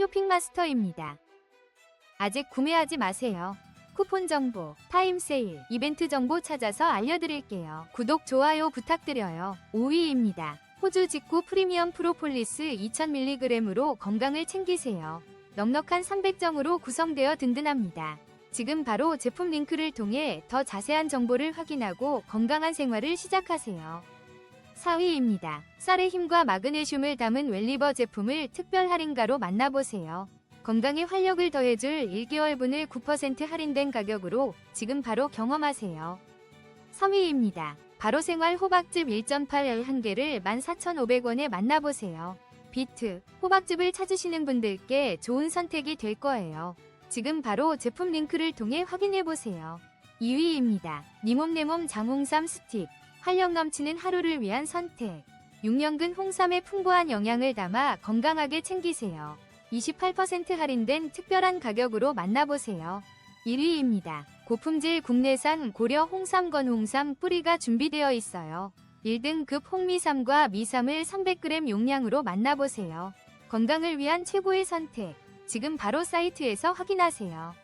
쇼핑마스터입니다. 아직 구매하지 마세요. 쿠폰 정보, 타임 세일, 이벤트 정보 찾아서 알려드릴게요. 구독, 좋아요 부탁드려요. 5위입니다. 호주 직구 프리미엄 프로폴리스 2000mg으로 건강을 챙기세요. 넉넉한 300정으로 구성되어 든든합니다. 지금 바로 제품 링크를 통해 더 자세한 정보를 확인하고 건강한 생활을 시작하세요. 4위입니다. 쌀의 힘과 마그네슘을 담은 웰리버 제품을 특별 할인가로 만나보세요. 건강에 활력을 더해줄 1개월분을 9% 할인된 가격으로 지금 바로 경험하세요. 3위입니다. 바로 생활 호박즙 1.8L 한 개를 14,500원에 만나보세요. 비트, 호박즙을 찾으시는 분들께 좋은 선택이 될 거예요. 지금 바로 제품 링크를 통해 확인해보세요. 2위입니다. 니몸 내몸 장홍삼 스틱. 활력 넘치는 하루를 위한 선택. 6년근 홍삼의 풍부한 영양을 담아 건강하게 챙기세요. 28% 할인된 특별한 가격으로 만나보세요. 1위입니다. 고품질 국내산 고려 홍삼 건 홍삼 뿌리가 준비되어 있어요. 1등급 홍미삼과 미삼을 300g 용량으로 만나보세요. 건강을 위한 최고의 선택. 지금 바로 사이트에서 확인하세요.